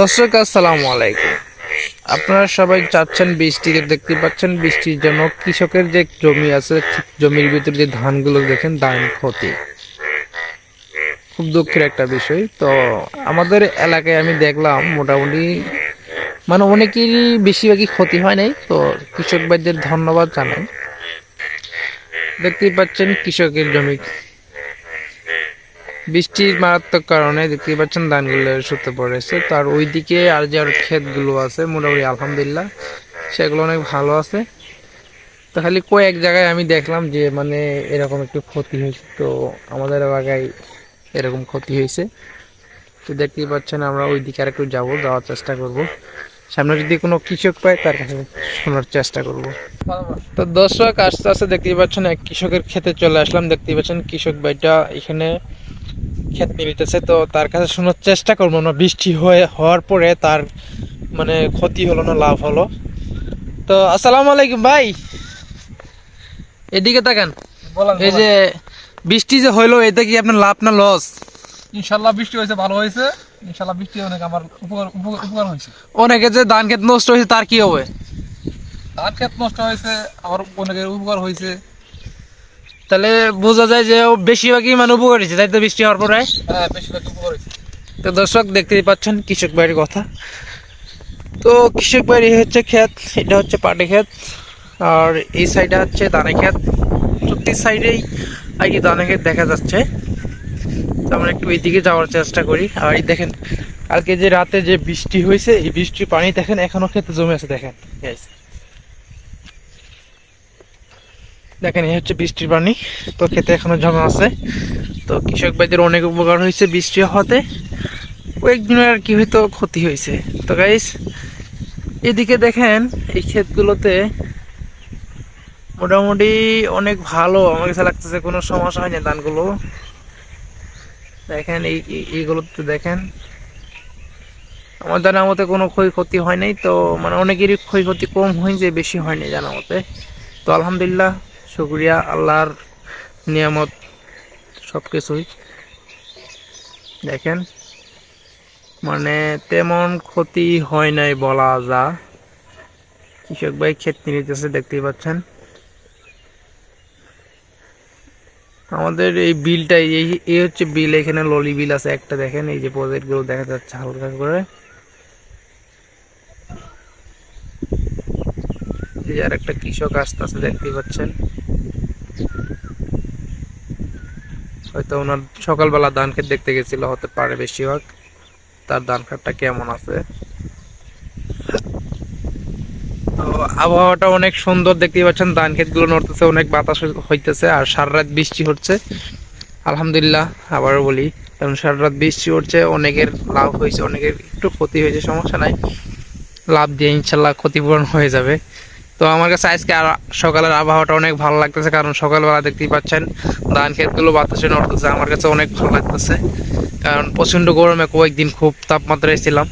দর্শক, আসসালামু আলাইকুম। আপনারা সবাই চাচ্ছেন বৃষ্টিকে দেখতে পাচ্ছেন বৃষ্টির জন্য কৃষকের যে জমি আছে জমির ভিতরে যে ধানগুলো দেখেন, ধান ক্ষতি। খুব দুঃখের একটা বিষয়। তো আমাদের এলাকায় আমি দেখলাম, মোটামুটি মানে অনেকেরই বেশিরভাগই ক্ষতি হয় নাই। তো কৃষক ভাইদের ধন্যবাদ জানাই। দেখতেই পাচ্ছেন কৃষকের জমি বৃষ্টির মারাত্মক কারণে দেখতে পাচ্ছেন ধানগুলো শুতে পড়েছে। তার ওইদিকে আর যে আর ক্ষেতগুলো আছে, মোটামুটি আলহামদুলিল্লাহ, সেগুলো অনেক ভালো আছে। তো খালি কয়েক জায়গায় আমি দেখলাম যে মানে এরকম একটু ক্ষতি হয়েছে। তো আমাদের এলাকায় এরকম ক্ষতি হয়েছে। তো দেখতেই পাচ্ছেন আমরা ওই দিকে আর একটু যাব, যাওয়ার চেষ্টা করব। সামনে যদি কোনো কৃষক পায়, তার কাছে শোনার চেষ্টা করব। তো দর্শক, আস্তে আস্তে দেখতেই পাচ্ছেন এক কৃষকের ক্ষেতে চলে আসলাম। দেখতেই পাচ্ছেন কৃষক ভাইটা এখানে ক্ষেত মিলিতেছে তো তার কাছে শোনার চেষ্টা করব না। বৃষ্টি হয়ে হওয়ার পরে তার মানে ক্ষতি হলো না লাভ হলো। তো আসসালামু আলাইকুম ভাই। এদিকে তাকান। এই যে বৃষ্টি যে হইল এটা কি আপনার লাভ না লস? ইনশাল্লাহ বৃষ্টি হয়েছে ভালো হয়েছে। ইনশাল্লাহ বৃষ্টি অনেক আমার উপকার উপকার হয়েছে। অনেকে যে ধান ক্ষেত নষ্ট হয়েছে তার কি হবে? ধান ক্ষেত নষ্ট হয়েছে আমার অনেকের উপকার হয়েছে। তাহলে বোঝা যায় যে বেশিরভাগই মানে উপকার হয়েছে তাই তো বৃষ্টি হওয়ার পরে হ্যাঁ তো দর্শক দেখতেই পাচ্ছেন কৃষক বাড়ির কথা। তো কৃষক বাড়ি হচ্ছে ক্ষেত এটা হচ্ছে পাটি ক্ষেত আর এই সাইডে হচ্ছে দানে ক্ষেত। প্রতি সাইডেই আর কি দানে ক্ষেত দেখা যাচ্ছে। তো আমরা একটু এইদিকে যাওয়ার চেষ্টা করি। আর এই দেখেন কালকে যে রাতে যে বৃষ্টি হয়েছে এই বৃষ্টির পানি দেখেন এখনও ক্ষেতে জমে আছে দেখেন। দেখেন, এই হচ্ছে বৃষ্টির পানি। তো ক্ষেতে এখনও জমা আছে। তো কৃষক ভাইদের অনেক উপকার হয়েছে বৃষ্টি হওয়াতে। কয়েকদিনের আর কি হয়তো ক্ষতি হয়েছে। তো গাইস এদিকে দেখেন, এই ক্ষেতগুলোতে মোটামুটি অনেক ভালো, আমার কাছে লাগতেছে কোনো সমস্যা হয়নি ধানগুলো। দেখেন, এই, এই- এইগুলোতে দেখেন। আমার জানা মতে কোনো ক্ষয়ক্ষতি হয় নাই। তো মানে অনেকেরই ক্ষয়ক্ষতি কম হয়েছে, বেশি হয়নি জানা মতে। তো আলহামদুলিল্লাহ শুক্রিয়া, আল্লাহর নিয়ামত সব কিছুই দেখেন মানে তেমন ক্ষতি হয় নাই বলা যা। কৃষক ভাই ক্ষেত নিতেছে, দেখতেই পাচ্ছেন। আমাদের এই বিলটাই, এই হচ্ছে বিল, এখানে ললি বিল আছে একটা, দেখেন, এই যে প্রজেক্টগুলো দেখা যাচ্ছে হালকা করে। একটা কৃষক আসতে আসতে দেখতেই পাচ্ছেন। হয়তো ওনার সকালবেলা ধান ক্ষেত দেখতে গেছিল, হতে পারে বেশিরভাগ তার ধান ক্ষেতটা কেমন আছে? আবহাওয়াটা অনেক সুন্দর, দেখতেই পাচ্ছেন। ধান ক্ষেতগুলো নড়তেছে, অনেক বাতাস হইতেছে, আর সারা রাত বৃষ্টি হচ্ছে। আলহামদুলিল্লাহ, আবারও বলি, কারণ সারা রাত বৃষ্টি হচ্ছে, অনেকের লাভ হয়েছে, অনেকের একটু ক্ষতি হয়েছে, সমস্যা নাই। লাভ দিয়ে ইনশাল্লাহ ক্ষতিপূরণ হয়ে যাবে। তো আমার কাছে আজকে আর সকালের আবহাওয়াটা অনেক ভালো লাগতেছে, কারণ সকালবেলা দেখতেই পাচ্ছেন ধান ক্ষেতগুলো বাতাসে নড়তেছে, আমার কাছে অনেক ভালো লাগতেছে। কারণ প্রচণ্ড গরমে কয়েকদিন খুব তাপমাত্রায় ছিলাম।